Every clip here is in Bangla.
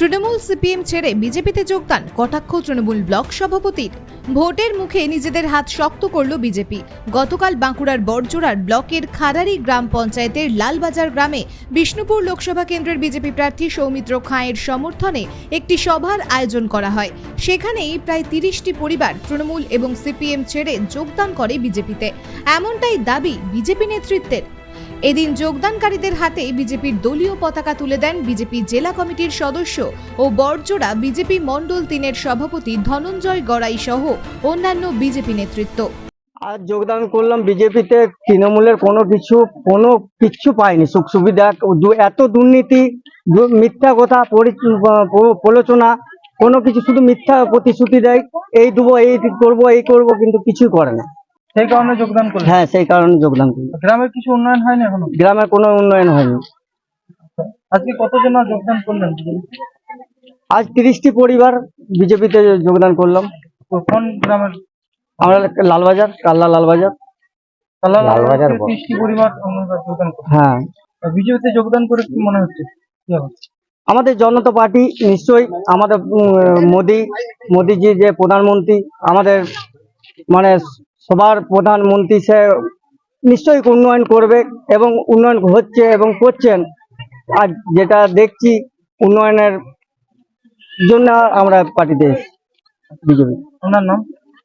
তৃণমূল সিপিএম ছেড়ে বিজেপিতে যোগদান, কটাক্ষ তৃণমূল ব্লক সভাপতির। ভোটের মুখে নিজেদের হাত শক্ত করল বিজেপি। গতকাল বাঁকুড়ার বড়জোড়ার ব্লকের খারারি গ্রাম পঞ্চায়েতের লালবাজার গ্রামে বিষ্ণুপুর লোকসভা কেন্দ্রের বিজেপি প্রার্থী সৌমিত্র খাঁয়ের সমর্থনে একটি সভার আয়োজন করা হয়। সেখানেই প্রায় তিরিশটি পরিবার তৃণমূল এবং সিপিএম ছেড়ে যোগদান করে বিজেপিতে। এমনটাই দাবি বিজেপি নেতৃত্বের এদিন যোগদানকারীদের হাতে বিজেপির দলীয় পতাকা তুলে দেন বিজেপি জেলা কমিটির সদস্য ও বড়জোড়া বিজেপি মণ্ডল তিনের সভাপতি ধনঞ্জয় গড়াই সহ অন্যান্য বিজেপি নেতৃত্ব। আজ যোগদান করলাম বিজেপিতে, তৃণমূলের কোনো কিছু, কোনো কিচ্ছু পাইনি, সুখ সুবিধা এত দুর্নীতি মিথ্যা কথা প্রলোচনা, কোনো কিছু শুধু মিথ্যা প্রতিশ্রুতি দেয়, এই দেবো, এই করব এই করব, কিন্তু কিছুই করে না। সেই কারণে যোগদান করলেন? হ্যাঁ সেই কারণে যোগদান করি গ্রামের কিছু উন্নয়ন হয়নি এখনও? গ্রামের কোনো উন্নয়ন হয়নি। আজকে কতজন আর যোগদান করলেন? আজ তিরিশটি পরিবার বিজেপিতে যোগদান করলাম। কোন গ্রামের? আমরা লালবাজার কাল্লা লালবাজার। কাল্লা লালবাজার। কৃষ্টি পরিবার যোগদান হ্যাঁ। বিজেপিতে যোগদান করে কি মনে হচ্ছে? আমাদের জনতা পার্টি নিশ্চয়ই আমাদের উম, মোদি মোদিজি যে প্রধানমন্ত্রী আমাদের মানে সবার প্রধানমন্ত্রী সে নিশ্চয়ই উন্নয়ন করবে এবং উন্নয়ন হচ্ছে এবং করছেন। আর যেটা দেখছি উন্নয়নের জন্য আমরা পার্টিতে বিজেপি। ওনার নাম?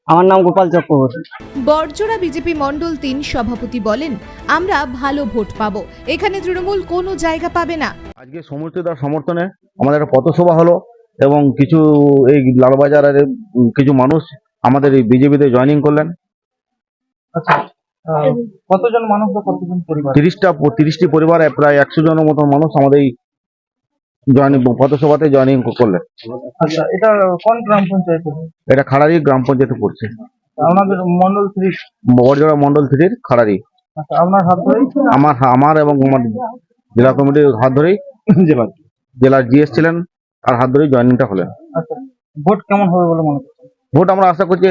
আমার নাম গোপাল চক্রবর্তী। বর্জরা বিজেপি মণ্ডল তিন সভাপতি বলেন আমরা ভালো ভোট পাবো। এখানে তৃণমূল কোনো জায়গা পাবে না। আজকে সমর্থিতার সমর্থনে আমাদের একটা পথসভা হলো এবং কিছু এই লালবাজারের কিছু মানুষ আমাদের এই বিজেপিতে জয়েনিং করলেন। আচ্ছা কতজন মানুষ বা কতজন পরিবার? তিরিশটা তিরিশটি পরিবারে প্রায় একশো জনের মতো মানুষ আমাদের এই জয়েনিং পথসভাতে জয়েনিং করলেন আচ্ছা এটা কোন গ্রাম পঞ্চায়েত? এটা খাড়ারি গ্রাম পঞ্চায়েতে পড়ছে। আমাদের মন্ডল থ্রি? বড়জোড়া মন্ডল থ্রির খাড়ারি। আচ্ছা আপনার হাত ধরে আমার আমার এবং আমার জেলা কমিটির হাত ধরেই জেলা। জেলার জিএস ছিলেন আর হাত ধরেই জয়েনিংটা হলেন। আচ্ছা ভোট কেমন হবে বলে মনে করছেন? ভোট আমরা আশা করছি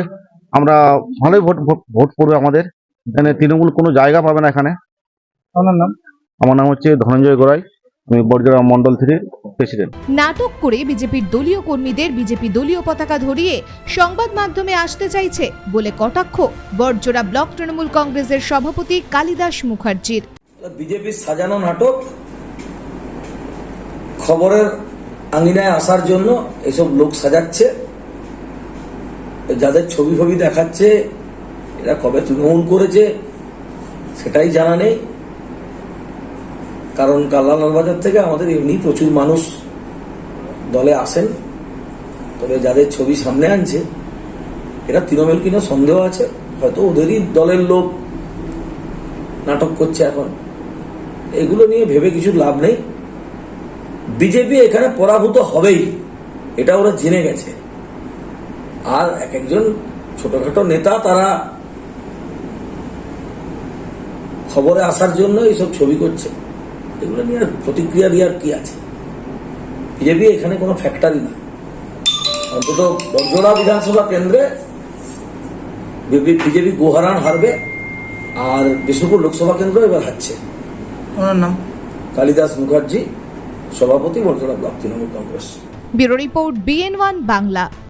আমরা ভালোই ভোট ভোট- ভোট পড়বে আমাদের। এখানে তৃণমূল কোনো জায়গা পাবে না এখানে। আপনার নাম? আমার নাম হচ্ছে ধনঞ্জয় গোড়াই। আমি মন্ডল থ্রির প্রেসিডেন্ট। নাটক করে বিজেপির দলীয় কর্মীদের বিজেপি দলীয় পতাকা ধরিয়ে সংবাদ মাধ্যমে আসতে চাইছে বলে কটাক্ষ বড়জোড়া ব্লক তৃণমূল কংগ্রেসের সভাপতি কালিদাস মুখার্জির। বিজেপির সাজানো নাটক খবরের আঙিনায় আসার জন্য এসব লোক সাজাচ্ছে। যাদের ছবি ফবি দেখাচ্ছে, এরা কবে তৃণমূল করেছে, সেটাই জানা নেই। কারণ কাল্লা লালবাজার থেকে আমাদের এমনি প্রচুর মানুষ দলে আসেন। তবে যাদের ছবি সামনে আনছে, এরা তৃণমূল কিনা সন্দেহ আছে। হয়তো ওদেরই দলের লোক নাটক করছে এখন। এগুলো নিয়ে ভেবে কিছু লাভ নেই। বিজেপি এখানে পরাভূত হবেই, এটা ওরা জেনে গেছে। আর এক একজন ছোটখাটো নেতা তারা খবরে আসার জন্য এইসব ছবি করছে। এগুলো নিয়ে প্রতিক্রিয়া দেওয়ার কি আছে? বিজেপি এখানে কোনো ফ্যাক্টরি না। অন্তত বর্জনা বিধানসভা কেন্দ্রে বিজেপি গোহারান হারবে আর বিষ্ণুপুর লোকসভা কেন্দ্র এবার হারছে। ওনার নাম? কালিদাস মুখার্জি সভাপতি বর্তমান block Trinamool Congress. Bureau report BN one Bangla.